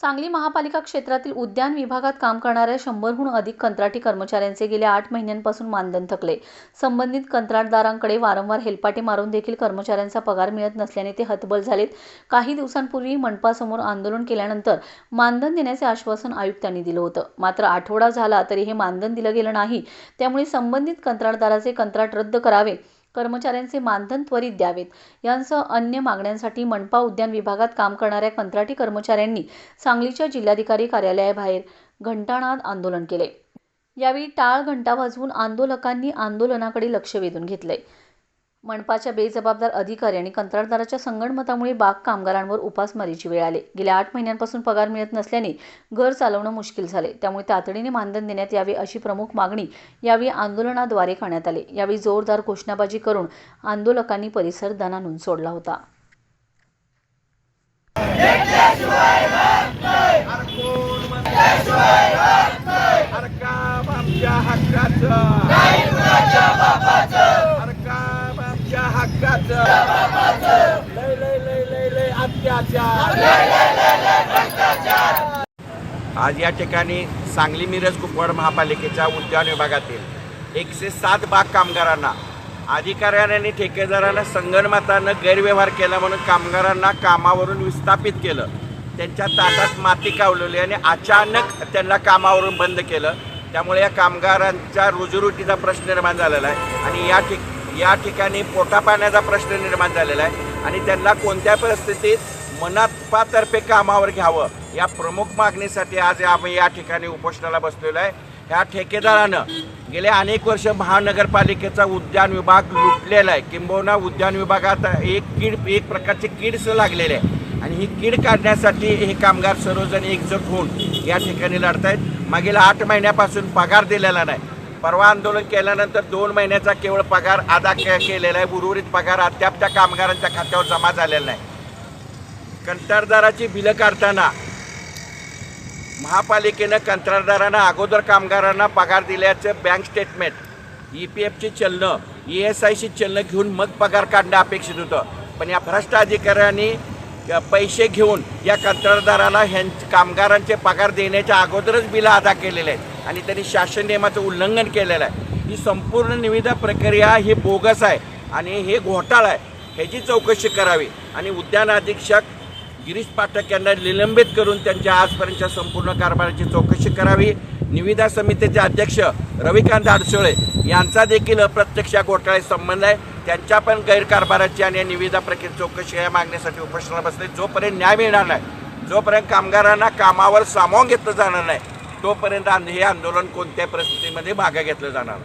सांगली महापालिका क्षेत्रातील उद्यान विभागात काम करणाऱ्या शंभरहून अधिक कंत्राटी कर्मचाऱ्यांचे गेल्या आठ महिन्यांपासून मानधन थकले. संबंधित कंत्राटदारांकडे वारंवार हेलपाटे मारून देखील कर्मचाऱ्यांचा पगार मिळत नसल्याने ते हतबल झालेत. काही दिवसांपूर्वी मनपासमोर आंदोलन केल्यानंतर मानधन देण्याचे आश्वासन आयुक्तांनी दिलं होतं. मात्र आठवडा झाला तरी हे मानधन दिलं गेलं नाही. त्यामुळे संबंधित कंत्राटदाराचे कंत्राट रद्द करावे कर्मचाऱ्यांचे मानधन त्वरित द्यावेत. यांसह अन्य मागण्यांसाठी मनपा उद्यान विभागात काम करणाऱ्या कंत्राटी कर्मचाऱ्यांनी सांगलीच्या जिल्हाधिकारी कार्यालयाबाहेर घंटानाद आंदोलन केले. यावेळी टाळ घंटा वाजवून आंदोलकांनी आंदोलनाकडे लक्ष वेधून घेतलंय मनपाच्या बेजबाबदार अधिकारी आणि कंत्राटदाराच्या संगणमतामुळे बाग कामगारांवर उपासमारीची वेळ आली. गेल्या आठ महिन्यांपासून पगार मिळत नसल्याने घर चालवणं मुश्किल झाले. त्यामुळे तातडीने मानधन देण्यात यावे अशी प्रमुख मागणी यावेळी आंदोलनाद्वारे करण्यात आली. यावेळी जोरदार घोषणाबाजी करून आंदोलकांनी परिसर दणानून सोडला होता. अरे काम आमच्या हक्काचं अरे काम आमच्या हक्काचं लय लय लय लय लय अत्याचार आज या ठिकाणी सांगली मिरज कुपवाड महापालिकेच्या उद्यान विभागातील एकशे सात बाग कामगारांना अधिकाऱ्यांनी आणि ठेकेदारांना संगणमतानं गैरव्यवहार केला म्हणून कामगारांना कामावरून विस्थापित केलं. त्यांच्या ताटात माती कावलेली आणि अचानक त्यांना कामावरून बंद केलं. त्यामुळे या कामगारांच्या रोजीरोटीचा प्रश्न निर्माण झालेला आहे. आणि या ठिक या ठिकाणी पोटापाण्याचा प्रश्न निर्माण झालेला आहे आणि त्यांना कोणत्या परिस्थितीत मनपातर्फे कामावर घ्यावं या प्रमुख मागणीसाठी आज आम्ही या ठिकाणी उपोषणाला बसलेलो आहे. ह्या ठेकेदारानं गेले अनेक वर्ष महानगरपालिकेचा उद्यान विभाग लुटलेला आहे. किंबहुना उद्यान विभागात एक कीड एक प्रकारची कीडस लागलेली आहे. आणि ही कीड काढण्यासाठी हे कामगार सर्वजण एकजट होऊन या ठिकाणी लढत आहेत मागील आठ महिन्यापासून पगार दिलेला नाही. परवा आंदोलन केल्यानंतर दोन महिन्याचा केवळ पगार अदा केलेला आहे. उर्वरित पगार अद्याप त्या कामगारांच्या खात्यावर जमा झालेला नाही. कंत्राटदाराची बिलं काढताना महापालिकेनं कंत्राटदारांना अगोदर कामगारांना पगार दिल्याचं बँक स्टेटमेंट. ई पी एफची चलनं ई एस आयची चलनं घेऊन मग पगार काढणं अपेक्षित होतं. पण या भ्रष्ट अधिकाऱ्यांनी पैसे घेऊन या कंत्राटदाराला ह्यां कामगारांचे पगार देण्याच्या अगोदरच बिलं अदा केलेले आहेत. आणि त्यांनी शासन नियमाचं उल्लंघन केलेलं आहे. ही संपूर्ण निविदा प्रक्रिया ही बोगस आहे आणि हे घोटाळा आहे. ह्याची चौकशी करावी आणि उद्यान अधीक्षक गिरीश पाठक यांना निलंबित करून त्यांच्या आजपर्यंतच्या संपूर्ण कारभाराची चौकशी करावी. निविदा समितीचे अध्यक्ष रविकांत आडसोळे यांचा देखील अप्रत्यक्ष या घोटाळ्यात संबंध आहे. त्यांच्या पण गैरकारभाराची आणि या निविदा प्रक्रियेत चौकशी या मागण्यासाठी उपोषणाला बसले. जोपर्यंत न्याय मिळणार नाही जोपर्यंत कामगारांना कामावर सामावून घेतलं जाणार नाही तोपर्यंत आंद- हे आंदोलन कोणत्याही परिस्थितीमध्ये भाग घेतलं जाणार?